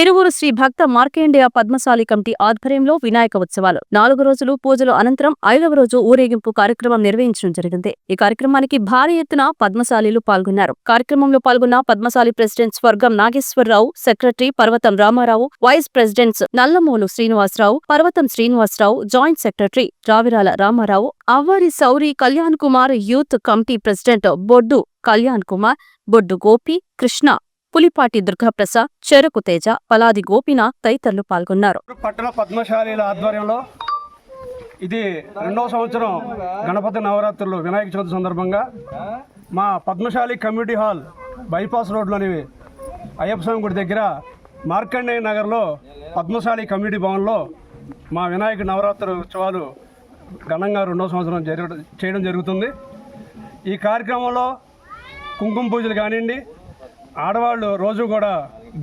Tiruvuru Shri Bhakta Markandeya Padmashali committee ఆధ్వర్యంలో వినాయక ఉత్సవాలు. నాలుగు రోజులు పూజలు అనంతరం ఐదవ రోజు ఊరేగింపు కార్యక్రమం నిర్వహించడం జరిగింది. ఈ కార్యక్రమానికి భారీ ఎత్తున పద్మశాలీలు పాల్గొన్నారు. కార్యక్రమంలో పాల్గొన్న Padmashali president Swargam Nageswararao secretary Parvatam Ramarao vice presidents Nallamulu Srinivasarao Parvatam Srinivasarao joint secretary Ravirala Ramarao Avvari Sauri Kalyan Kumar youth committee president Boddu Kalyan Kumar Boddu Gopi Krishna Pulipati Durgaprasad Cheraku Teja Paladi Gopinath తదితరులు పాల్గొన్నారు. పట్టణ పద్మశాలీల ఆధ్వర్యంలో ఇది రెండవ సంవత్సరం గణపతి నవరాత్రులు వినాయక చవితి సందర్భంగా మా పద్మశాలి కమ్యూనిటీ హాల్ బైపాస్ రోడ్లోని అయ్యప్ప స్వామి గుడి దగ్గర మార్కండేయ నగర్లో పద్మశాలి కమ్యూనిటీ భవన్లో మా వినాయక నవరాత్రి ఉత్సవాలు ఘనంగా రెండవ సంవత్సరం జరగ చేయడం జరుగుతుంది. ఈ కార్యక్రమంలో కుంకుమ పూజలు కానివ్వండి ఆడవాళ్ళు రోజు కూడా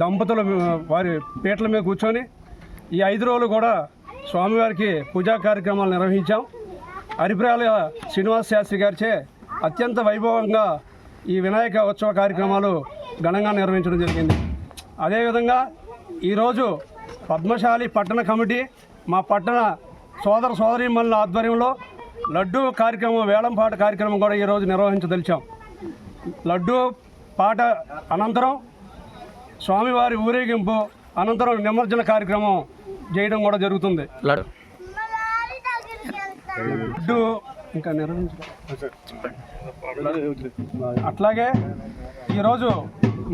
దంపతులు వారి పీటల మీద కూర్చొని ఈ ఐదు రోజులు కూడా స్వామివారికి పూజా కార్యక్రమాలు నిర్వహించాం. హరిప్రాల శ్రీనివాస శాస్త్రి గారిచే అత్యంత వైభవంగా ఈ వినాయక ఉత్సవ కార్యక్రమాలు ఘనంగా నిర్వహించడం జరిగింది. అదేవిధంగా ఈరోజు పద్మశాలి పట్టణ కమిటీ మా పట్టణ సోదర సోదరీమణుల ఆధ్వర్యంలో లడ్డూ కార్యక్రమం వేలంపాట కార్యక్రమం కూడా ఈరోజు నిర్వహించదలిచాం. లడ్డూ పాట అనంతరం స్వామివారి ఊరేగింపు అనంతరం నిమజ్జన కార్యక్రమం చేయడం కూడా జరుగుతుంది. ఇంకా అట్లాగే ఈరోజు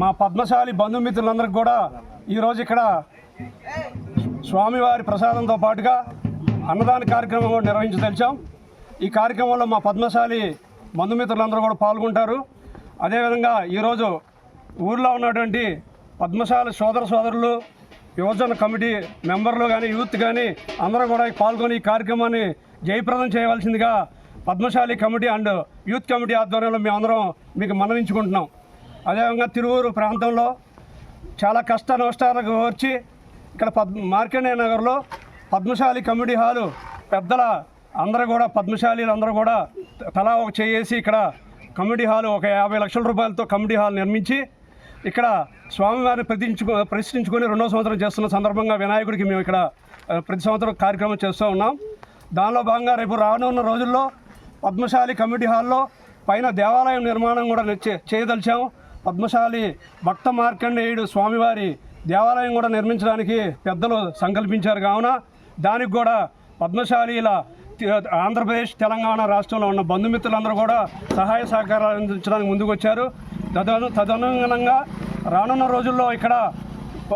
మా పద్మశాలి బంధుమిత్రులందరికీ కూడా ఈరోజు ఇక్కడ స్వామివారి ప్రసాదంతో పాటుగా అన్నదాన కార్యక్రమం కూడా నిర్వహించదలిచాం ఈ కార్యక్రమంలో మా పద్మశాలి బంధుమిత్రులందరూ కూడా పాల్గొంటారు. అదేవిధంగా ఈరోజు ఊర్లో ఉన్నటువంటి పద్మశాలి సోదర సోదరులు యువజన కమిటీ మెంబర్లు కానీ యూత్ కానీ అందరూ కూడా పాల్గొని ఈ కార్యక్రమాన్ని జయప్రదం చేయవలసిందిగా Padmashali committee and youth committee ఆధ్వర్యంలో మేమందరం మీకు మనవించుకుంటున్నాం అదేవిధంగా తిరువూరు ప్రాంతంలో చాలా కష్ట నష్టాలకు వచ్చి ఇక్కడ పద్ మార్కండేయ నగర్లో పద్మశాలి కమిటీ హాలు పెద్దల అందరూ కూడా పద్మశాలీలు అందరూ కూడా తలా ఒక చేసి ఇక్కడ కమిటీ హాల్ ఒక యాభై లక్షల రూపాయలతో కమిటీ హాల్ నిర్మించి ఇక్కడ స్వామివారిని ప్రతించుకు ప్రశ్నించుకొని రెండో సంవత్సరం చేస్తున్న సందర్భంగా వినాయకుడికి మేము ఇక్కడ ప్రతి సంవత్సరం కార్యక్రమం చేస్తూ ఉన్నాం. దానిలో భాగంగా రేపు రానున్న రోజుల్లో పద్మశాలి కమిటీ హాల్లో పైన దేవాలయం నిర్మాణం కూడా చేయదలిచాము పద్మశాలి భక్త మార్కండేయుడు స్వామివారి దేవాలయం కూడా నిర్మించడానికి పెద్దలు సంకల్పించారు కావున దానికి కూడా పద్మశాలి ఇలా ఆంధ్రప్రదేశ్ తెలంగాణ రాష్ట్రంలో ఉన్న బంధుమిత్రులందరూ కూడా సహాయ సహకారాలు అందించడానికి ముందుకు వచ్చారు తదను తదనుగుణంగా రానున్న రోజుల్లో ఇక్కడ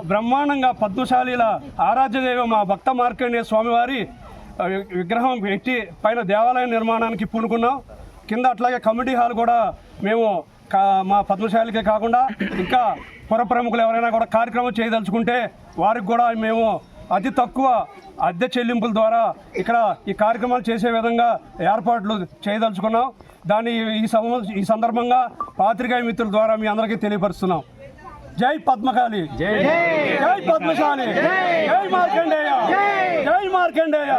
బ్రహ్మాండంగా పద్మశాలీల ఆరాధ్య దైవం మా భక్త మార్కండేయ స్వామివారి విగ్రహం పెట్టి పైన దేవాలయం నిర్మాణానికి పూనుకున్నాం. కింద అట్లాగే కమిటీ హాల్ కూడా మేము కా- మా పద్మశాలికే కాకుండా ఇంకా పుర ప్రముఖులు ఎవరైనా కూడా కార్యక్రమం చేయదలుచుకుంటే వారికి కూడా మేము అతి తక్కువ అద్దె చెల్లింపుల ద్వారా ఇక్కడ ఈ కార్యక్రమాలు చేసే విధంగా ఏర్పాట్లు చేయదలుచుకున్నాం. దాన్ని ఈ ఈ సందర్భంగా పాత్రికాయ మిత్రుల ద్వారా మీ అందరికీ తెలియపరుస్తున్నాం. జై పద్మకాళి. జై. జై పద్మశాలి. జై. మార్కండేయ. జై. మార్కండేయ.